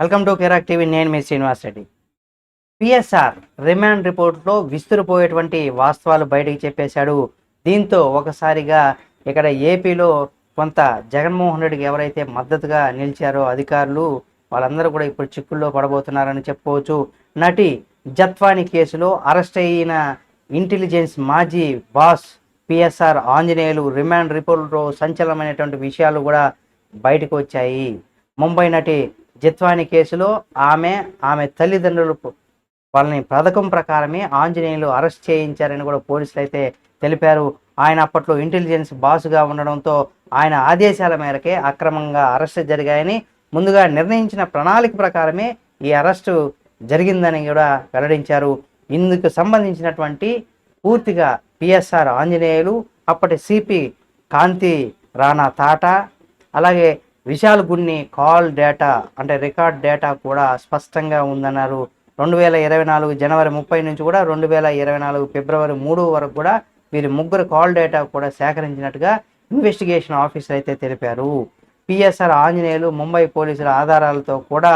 Welcome to కెరాక్ TV నేను మీ శ్రీనివాస్ రెడ్డి. పిఎస్ఆర్ రిమాండ్ రిపోర్ట్లో విస్తురిపోయేటువంటి వాస్తవాలు బయటకు చెప్పేశాడు. దీంతో ఒకసారిగా ఇక్కడ ఏపీలో కొంత జగన్మోహన్ రెడ్డికి ఎవరైతే మద్దతుగా నిలిచారో అధికారులు వాళ్ళందరూ కూడా ఇప్పుడు చిక్కుల్లో పడబోతున్నారని చెప్పుకోవచ్చు. నటి జత్వాని కేసులో అరెస్ట్ అయిన ఇంటెలిజెన్స్ మాజీ బాస్ పిఎస్ఆర్ ఆంజనేయులు రిమాండ్ రిపోర్ట్లో సంచలనమైనటువంటి విషయాలు కూడా బయటకు వచ్చాయి. ముంబై నటి జిత్వాని కేసులో ఆమె ఆమె తల్లిదండ్రులు వాళ్ళని పథకం ప్రకారమే ఆంజనేయులు అరెస్ట్ చేయించారని కూడా పోలీసులు అయితే తెలిపారు. ఆయన అప్పట్లో ఇంటెలిజెన్స్ బాసుగా ఉండడంతో ఆయన ఆదేశాల మేరకే అక్రమంగా అరెస్ట్ జరిగాయని ముందుగా నిర్ణయించిన ప్రణాళిక ప్రకారమే ఈ అరెస్టు జరిగిందని కూడా వెల్లడించారు. ఇందుకు సంబంధించినటువంటి పూర్తిగా పిఎస్ఆర్ ఆంజనేయులు అప్పటి సిపి కాంతి రాణా తాటా అలాగే విశాల్ గున్ని కాల్ డేటా అంటే రికార్డ్ డేటా కూడా స్పష్టంగా ఉందన్నారు. రెండు వేల ఇరవై నాలుగు జనవరి ముప్పై నుంచి కూడా రెండు వేల ఇరవై నాలుగు ఫిబ్రవరి మూడు వరకు కూడా వీరి ముగ్గురు కాల్ డేటా కూడా సేకరించినట్టుగా ఇన్వెస్టిగేషన్ ఆఫీసర్ అయితే తెలిపారు. పిఎస్ఆర్ ఆంజనేయులు ముంబై పోలీసుల ఆధారాలతో కూడా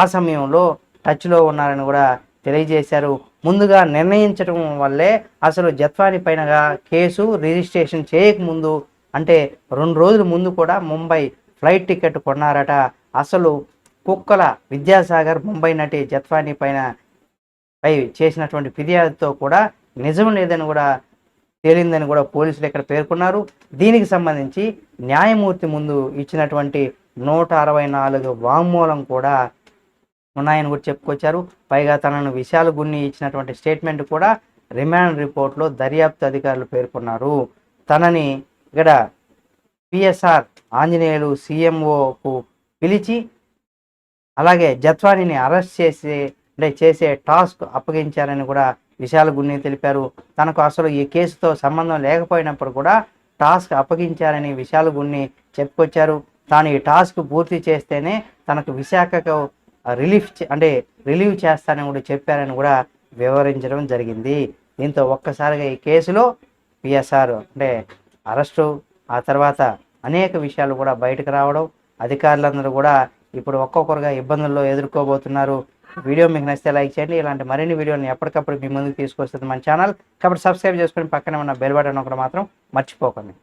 ఆ సమయంలో టచ్లో ఉన్నారని కూడా తెలియజేశారు. ముందుగా నిర్ణయించడం వల్లే అసలు జత్వాని పైనగా కేసు రిజిస్ట్రేషన్ చేయకముందు అంటే రెండు రోజుల ముందు కూడా ముంబై ఫ్లైట్ టికెట్ కొన్నారట. అసలు కుక్కల విద్యాసాగర్ ముంబై నటి జత్వానీ పైన పై చేసినటువంటి ఫిర్యాదుతో కూడా నిజం లేదని కూడా తేలిందని కూడా పోలీసులు ఇక్కడ పేర్కొన్నారు. దీనికి సంబంధించి న్యాయమూర్తి ముందు ఇచ్చినటువంటి నూట అరవై నాలుగు వాంగ్మూలం కూడా ఉన్నాయని కూడా చెప్పుకొచ్చారు. పైగా తనను విశాల గున్ని ఇచ్చినటువంటి స్టేట్మెంట్ కూడా రిమాండ్ రిపోర్ట్లో దర్యాప్తు అధికారులు పేర్కొన్నారు. తనని ఇక్కడ పిఎస్ఆర్ ఆంజనేయులు సీఎంఓకు పిలిచి అలాగే జత్వానిని అరెస్ట్ చేసి అంటే చేసే టాస్క్ అప్పగించారని కూడా విశాల గున్ని తెలిపారు. తనకు అసలు ఈ కేసుతో సంబంధం లేకపోయినప్పుడు కూడా టాస్క్ అప్పగించారని విశాల గున్ని చెప్పుకొచ్చారు. తాను ఈ టాస్క్ పూర్తి చేస్తేనే తనకు విశాఖకు రిలీఫ్ అంటే రిలీవ్ చేస్తానని కూడా చెప్పారని కూడా వివరించడం జరిగింది. దీంతో ఒక్కసారిగా ఈ కేసులో పిఎస్ఆర్ అంటే అరెస్టు ఆ తర్వాత అనేక విషయాలు కూడా బయటకు రావడం అధికారులందరూ కూడా ఇప్పుడు ఒక్కొక్కరుగా ఇబ్బందుల్లో ఎదుర్కోబోతున్నారు. వీడియో మీకు నచ్చితే లైక్ చేయండి. ఇలాంటి మరిన్ని వీడియోని ఎప్పటికప్పుడు మీ ముందుకు తీసుకొస్తుంది మన ఛానల్. కాబట్టి సబ్స్క్రైబ్ చేసుకొని పక్కనే ఉన్న బెల్ బటన్ ఒకటి మాత్రం మర్చిపోకండి.